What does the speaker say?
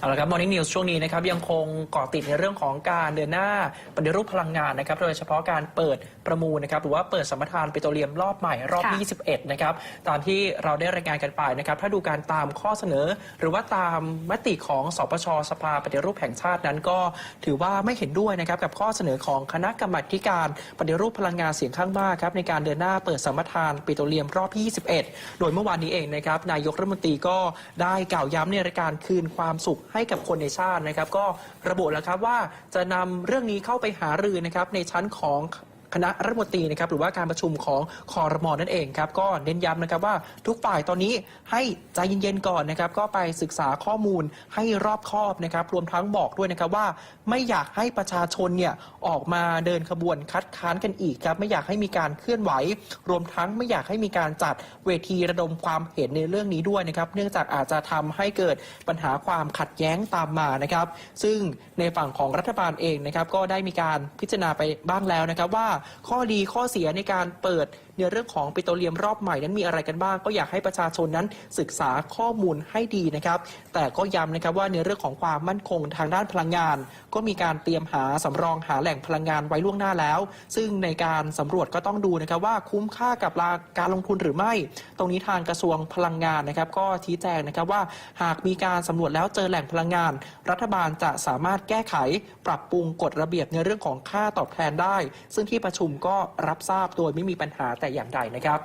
เอาละครับ Morning News ช่วงนี้นะครับยังคงเกาะติดในเรื่องของการเดินหน้าปฏิรูปพลังงานนะครับโดยเฉพาะการเปิดประมูลนะครับหรือว่าเปิดสัมปทานปิโตรเลียมรอบใหม่รอบค่ะ ที่21นะครับตามที่เราได้รายงานกันไปนะครับถ้าดูการตามข้อเสนอ หรือว่าตามมติของสปชสภาปฏิรูปแห่งชาตินั้นก็ถือว่าไม่เห็นด้วยนะครับกับข้อเสนอของคณะกรรมาธิการปฏิรูปพลังงานเสียงข้างมากครับในการเดินหน้าเปิดสัมปทานปิโตรเลียมรอบที่ 21 โดยเมื่อวานนี้เองนะครับนายกรัฐมนตรีก็ได้กล่าวย้ำในรายการคืนความสุขให้กับคนในชาตินะครับ ก็ระบุแล้วครับว่าจะนำเรื่องนี้เข้าไปหารือนะครับในชั้นของ คณะรัฐมนตรีนะครับหรือว่าการประชุมของคอรมอนั่นเองครับก็เน้นย้ำนะครับว่าทุกฝ่ายตอนนี้ให้ใจเย็นๆก่อนนะครับก็ไปศึกษาข้อมูลให้รอบคอบนะครับรวมทั้งบอกด้วยนะครับว่า ไม่อยากให้ประชาชนเนี่ยออกมาเดินขบวนคัดค้านกันอีกครับไม่อยากให้มีการเคลื่อนไหว รวมทั้งไม่อยากให้มีการจัดเวทีระดมความเห็นในเรื่องนี้ด้วยนะครับเนื่องจากอาจจะทำให้เกิดปัญหาความขัดแย้งตามมานะครับ ซึ่งในฝั่งของรัฐบาลเองนะครับก็ได้มีการพิจารณาไปบ้างแล้วนะครับว่าข้อดีข้อเสียในการเปิดในเรื่องของปิโตรเลียมรอบใหม่นั้นมีอะไรกันบ้าง ก็อยากให้ประชาชนนั้นศึกษาข้อมูลให้ดีนะครับ แต่ก็ย้ำนะครับว่าในเรื่องของความมั่นคงทางด้านพลังงาน ก็มีการเตรียมหาสำรองหาแหล่งพลังงานไว้ล่วงหน้าแล้ว ซึ่งในการสำรวจก็ต้องดูนะครับว่าคุ้มค่ากับการลงทุนหรือไม่ ตรงนี้ทางกระทรวงพลังงานนะครับก็ชี้แจงนะครับว่า หากมีการสำรวจแล้วเจอแหล่งพลังงาน รัฐบาลจะสามารถแก้ไข ปรับปรุงกฎระเบียบในเรื่องของค่าตอบแทนได้ ซึ่งที่ประชุมก็รับทราบโดยไม่มีปัญหาแต่อย่างใดนะครับ